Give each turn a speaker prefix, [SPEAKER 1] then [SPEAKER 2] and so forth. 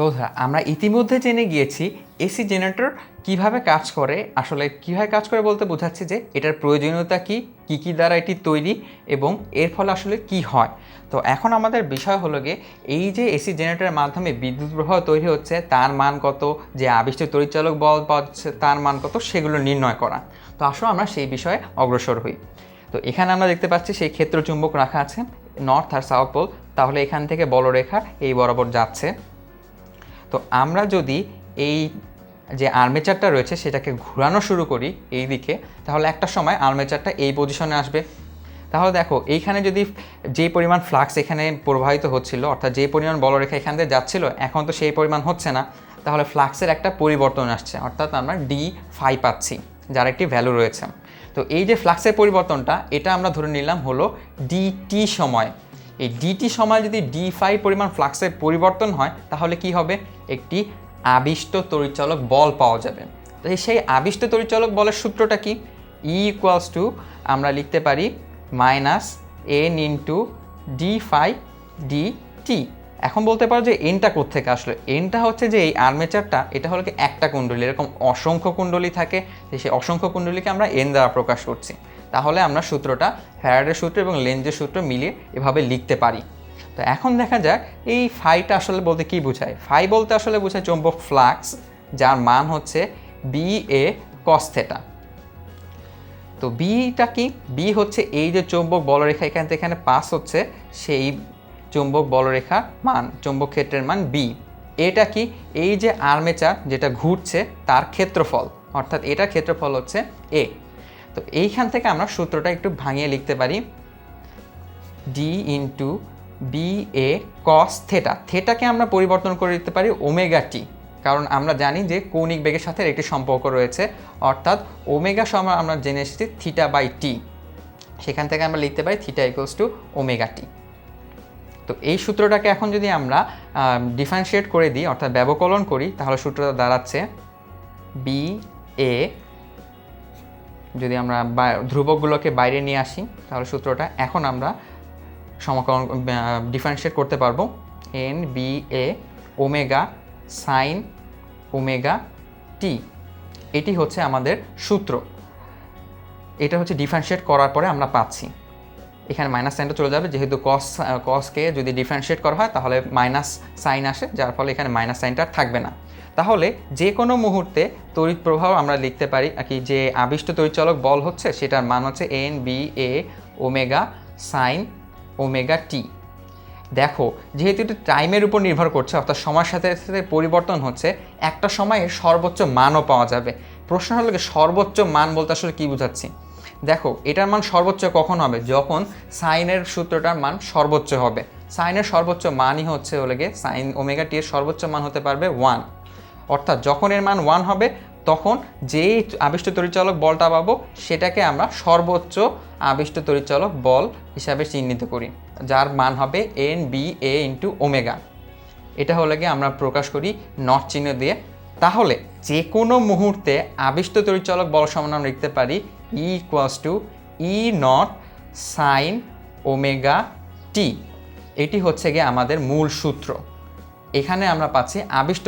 [SPEAKER 1] বন্ধুরা আমরা ইতিমধ্যে জেনে গিয়েছি এসি জেনারেটর কীভাবে কাজ করে। আসলে কীভাবে কাজ করে বলতে বোঝাচ্ছি যে এটার প্রয়োজনীয়তা কি কি কি দ্বারা এটি তৈরি এবং এর ফলে আসলে কি হয়। তো এখন আমাদের বিষয় হলো গিয়ে এই যে এসি জেনারেটরের মাধ্যমে বিদ্যুৎ প্রবাহ তৈরি হচ্ছে, তার মান কত, যে আবিষ্ট তরিচালক বল পাচ্ছে তার মান কত, সেগুলো নির্ণয় করা। তো আসলে আমরা সেই বিষয়ে অগ্রসর হই। তো এখানে আমরা দেখতে পাচ্ছি সেই ক্ষেত্র চুম্বক রাখা আছে নর্থ আর সাউথ পোল তাহলে এখান থেকে বলরেখা এই বরাবর যাচ্ছে। তো আমরা যদি এই যে আর্মেচারটা রয়েছে সেটাকে ঘোরানো শুরু করি এই দিকে, তাহলে একটা সময় আর্মেচারটা এই পজিশনে আসবে। তাহলে দেখো, এইখানে যদি যে পরিমাণ ফ্লাক্স এখানে প্রবাহিত হচ্ছিল, অর্থাৎ যে পরিমাণ বলরেখা এখান দিয়ে যাচ্ছিল, এখন তো সেই পরিমাণ হচ্ছে না, তাহলে ফ্লাক্সের একটা পরিবর্তন আসছে, অর্থাৎ আমরা ডি ফাই পাচ্ছি, যার একটি ভ্যালু রয়েছে। তো এই যে ফ্লাক্সের পরিবর্তনটা, এটা আমরা ধরে নিলাম হলো ডিটি সময়। এই ডিটি সময় যদি ডি ফাই পরিমাণ ফ্লাক্সের পরিবর্তন হয়, তাহলে কি হবে? একটি আবিষ্ট তরিচালক বল পাওয়া যাবে। সেই আবিষ্ট তরিচালক বলের সূত্রটা কি? ই ইকুয়ালস টু আমরা লিখতে পারি minus N into D phi D T এখন বলতে পারো যে এনটা কোথেকে আসলো? এনটা হচ্ছে যে এই আর্মেচারটা এটা হলো কি একটা কুণ্ডলী। এরকম অসংখ্য কুণ্ডলী থাকে সেই অসংখ্য কুণ্ডলীকে আমরা এন দ্বারা প্রকাশ করছি। তাহলে আমরা সূত্রটা ফ্যারাডের সূত্র এবং লেন্সের সূত্র মিলিয়ে এভাবে লিখতে পারি। তো এখন দেখা যাক, এই ফাইটা আসলে বলতে কি বোঝায়? ফাই বলতে আসলে বোঝায় চৌম্বক ফ্লাক্স, যার মান হচ্ছে বি এ কস্থেটা তো বিটা কি? বি হচ্ছে এই যে চৌম্বক বলরেখা এখান থেকে এখানে পাস হচ্ছে, সেই চৌম্বক বলরেখা মান, চৌম্বক ক্ষেত্রের মান বি এটা কি? এই যে আর্মেচার যেটা ঘুরছে, তার ক্ষেত্রফল, অর্থাৎ এটার ক্ষেত্রফল হচ্ছে এ তো এইখান থেকে আমরা সূত্রটা একটু ভাঙিয়ে লিখতে পারি। D into B A cos theta থেটাকে আমরা পরিবর্তন করে দিতে পারি ওমেগা টি কারণ আমরা জানি যে কৌণিক বেগের সাথে একটি সম্পর্ক রয়েছে, অর্থাৎ ওমেগা সময় আমরা জেনে এসেছি থিটা বাই টি সেখান থেকে আমরা লিখতে পারি theta equals to omega T তো এই সূত্রটাকে এখন যদি আমরা ডিফারেন্সিয়েট করে দিই, অর্থাৎ ব্যবকলন করি, তাহলে সূত্রটা দাঁড়াচ্ছে বি এ যদি আমরা ধ্রুবকগুলোকে বাইরে নিয়ে আসি, তাহলে সূত্রটা এখন আমরা সমাকলন ডিফারেন্সিয়েট করতে পারব। N B A omega sine omega T এটি হচ্ছে আমাদের সূত্র। এটা হচ্ছে ডিফারেন্সিয়েট করার পরে আমরা পাচ্ছি। এখানে মাইনাস সাইনটা চলে যাবে। যেহেতু কস কসকে যদি ডিফারেন্সিয়েট করা হয়, তাহলে মাইনাস সাইন আসে, যার ফলে এখানে মাইনাস সাইনটা থাকবে না। তাহলে যে কোনো মুহূর্তে তড়িৎ প্রবাহ আমরা লিখতে পারি কি যে আবিষ্ট তড়িৎচালক বল হচ্ছে, সেটার মান হচ্ছে N B A omega sine omega T দেখো, যেহেতু এটা টাইমের উপর নির্ভর করছে, অর্থাৎ সময়ের সাথে সাথে পরিবর্তন হচ্ছে, একটা সময়ে সর্বোচ্চ মানও পাওয়া যাবে। প্রশ্ন হলো সর্বোচ্চ মান বলতে আসলে কী বোঝাচ্ছি? দেখো, এটার মান সর্বোচ্চ কখন হবে? যখন সাইনের সূত্রটার মান সর্বোচ্চ হবে। সাইনের সর্বোচ্চ মানই হচ্ছে হলে গিয়ে সাইন ওমেগা টি এর সর্বোচ্চ মান হতে পারবে ওয়ান। অর্থাৎ যখন এর মান ওয়ান হবে, তখন যেই আবিষ্ট তরিচালক বলটা পাবো, সেটাকে আমরা সর্বোচ্চ আবিষ্ট তরিচালক বল হিসাবে চিহ্নিত করি, যার মান হবে N B A into omega. এটা হলে গিয়ে আমরা প্রকাশ করি নট চিহ্ন দিয়ে তাহলে যে কোনো মুহূর্তে আবিষ্ট তরিচালক বল সমান আমরা লিখতে পারি E equals to E naught sine omega T এটি হচ্ছে গিয়ে আমাদের মূল সূত্র। এখানে আমরা পাচ্ছি আবিষ্ট